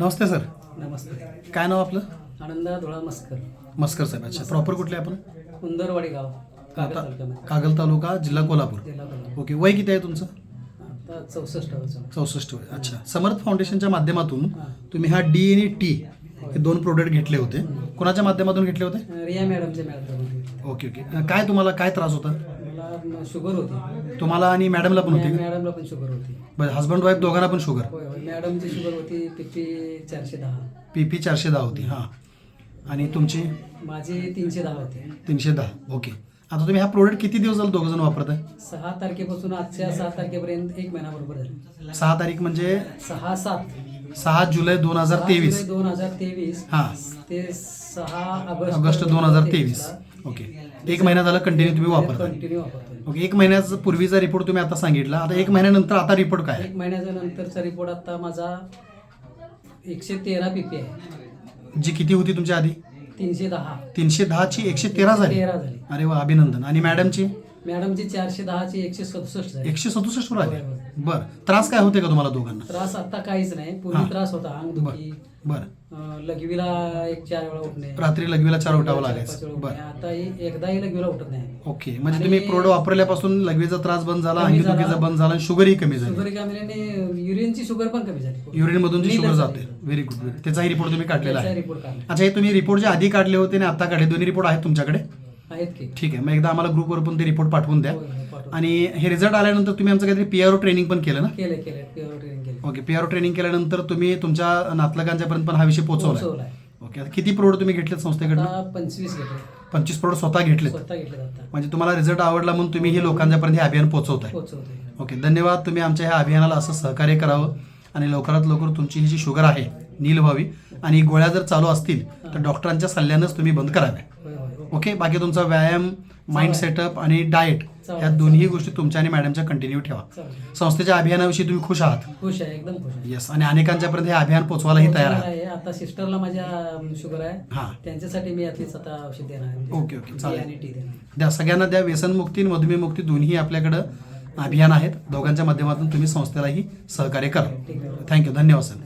नमस्ते sir. नमस्ते. काय नाव आपलं? आनंदा धुळा मस्कर. मस्कर साहेब अच्छा. प्रॉपर कुठले आपण? उंदरवाडी गाव. आता तालुक्यामध्ये. कागल तालुका जिल्हा कोल्हापूर. जिल्हा कोल्हापूर. ओके वय किती आहे तुमचं? आता चौसष्ट वर्ष चौसष्ट वय अच्छा. समर्थ फाउंडेशनच्या माध्यमातून हां. तुम्ही हा डी आणि टी हे दोन प्रोडक्ट घेतले होते. कोणाच्या माध्यमातून घेतले होते? रिया मॅडमचे मॅडम ओके ओके. काय तुम्हाला काय त्रास होता? मला शुगर होती. तुम्हाला आणि मॅडमला पण होती का? मॅडमला पण शुगर होती. बरं हस्बंड वाईफ दोघांना पण शुगर? होय होय. मॅडमची शुगर होती पी चारशे दहा. पी पी चारशे दहा होती हां. आणि तुमची? माझी तीनशे दहा होती. तीनशे दहा ओके. आता तुम्ही हा प्रोडक्ट किती दिवस झाला दोघं जण वापरताय? सहा तारखेपासून आजच्या सहा तारखेपर्यंत एक महिना बरोबर झाला सहा तारीख म्हणजे? सहा सात. सहा जुलै दोन हजार तेवीस. दोन हजार तेवीस. हां. ते सहा ऑगस्ट ऑगस्ट दोन हजार तेवीस. ओके. एक महिना झाला कंटिन्यू तुम्ही वापरतोय. ओके एक महिन्याचा पूर्वीचा रिपोर्ट तुम्ही आता सांगितला. आता एक महिन्यानंतर आता रिपोर्ट काय? एक महिन्याच्या नंतरचा रिपोर्ट आता माझा एकशे तेरा पी पी आहे. जी किती होती तुमच्या आधी? तीनशे दहा. तीनशे दहाची एकशे तेरा झाली. तेरा झाली. अरे वा अभिनंदन. आणि मॅडमची मॅडमची चारशे दहाची एकशे सदुसष्ट झाली. एकशे सदुसष्ट वर आली? होय. बर. त्रास काय होते का तुम्हाला दोघांना? त्रास आता काहीच नाही. हा. पूर्वी त्रास होता अंगदुखी. बर अं, लघवीला एक चार वेळा उठणे. रात्री लघवीला चार उठावं चार- लागायचं. पाच वेळा बरं. उठणे. आता ही एकदाही लघवीला उठत नाही. ओके. म्हणजे आणि- तुम्ही प्रोडक्ट वापरल्यापासून लघवीचा त्रास बंद झाला कमी अंगीदुखीचा झाला. बंद झाला आणि शुगरही कमी झाली. शुगर कमी युरिनची शुगर पण कमी झाली. युरिन मधून जी शुगर जाते. व्हेरी गुड त्याचाही रिपोर्ट तुम्ही काढलेला त्याचा आहे. काढला अच्छा हे तुम्ही रिपोर्ट जे आधी काढले होते आणि आता काढले दोन्ही रिपोर्ट आहेत तुमच्याकडे? आहेत की? ठीक आहे. मग एकदा आम्हाला ग्रुपवर पण ते रिपोर्ट पाठवून द्या. होय, पाठवतो. आणि हे रिझल्ट आल्यानंतर तुम्ही आमचं काहीतरी पी आर ट्रेनिंग पण केलं ना? केले केले. प्युअर ट्रेनिंग केले. ओके पी आर ट्रेनिंग केल्यानंतर तुम्ही तुमच्या नातलगांच्यापर्यंत पण हा विषय पोहोचवला पोहोचवलाय. ओके आता किती प्रोडक्ट तुम्ही घेतलेत संस्थेकडनं? आता पंचवीस घेतले पंचवीस प्रोडक्ट स्वतः घेतलेत. स्वतः घेतले म्हणजे तुम्हाला रिझल्ट आवडला म्हणून तुम्ही हे लोकांच्यापर्यंत हे अभियान पोहोचवताय. पोहोचवते ओके धन्यवाद. तुम्ही आमच्या ह्या अभियानाला असं सहकार्य करावं आणि लवकरात लवकर तुमची ही जी शुगर आहे नील व्हावी आणि गोळ्या जर चालू असतील तर डॉक्टरांच्या सल्ल्यानंच तुम्ही बंद कराव्या. होय. ओके? बाकी तुमचा व्यायाम माइंड सेटअप आणि डाएट. या दोन्ही गोष्टी तुमच्या आणि मॅडमच्या कंटिन्यू ठेवा. संस्थेच्या अभियानाविषयी तुम्ही खुश आहात? खुश आहे एकदम खुश आहे. येस आणि अनेकांच्यापर्यंत हे अभियान पोचवायलाही तयार आहे. आता सिस्टरला माझ्या शुगर आहे. हां. त्यांच्यासाठी मी यातलीच आता औषध देणार आहे. ओके, ओके, चालेल. द्या. सगळ्यांना द्या. व्यसनमुक्ती आणि मधुमेहमुक्ती दोन्ही आपल्याकडं अभियान आहेत. दोघांच्या माध्यमातून तुम्ही संस्थेलाही सहकार्य करा. थँक्यू धन्यवाद सर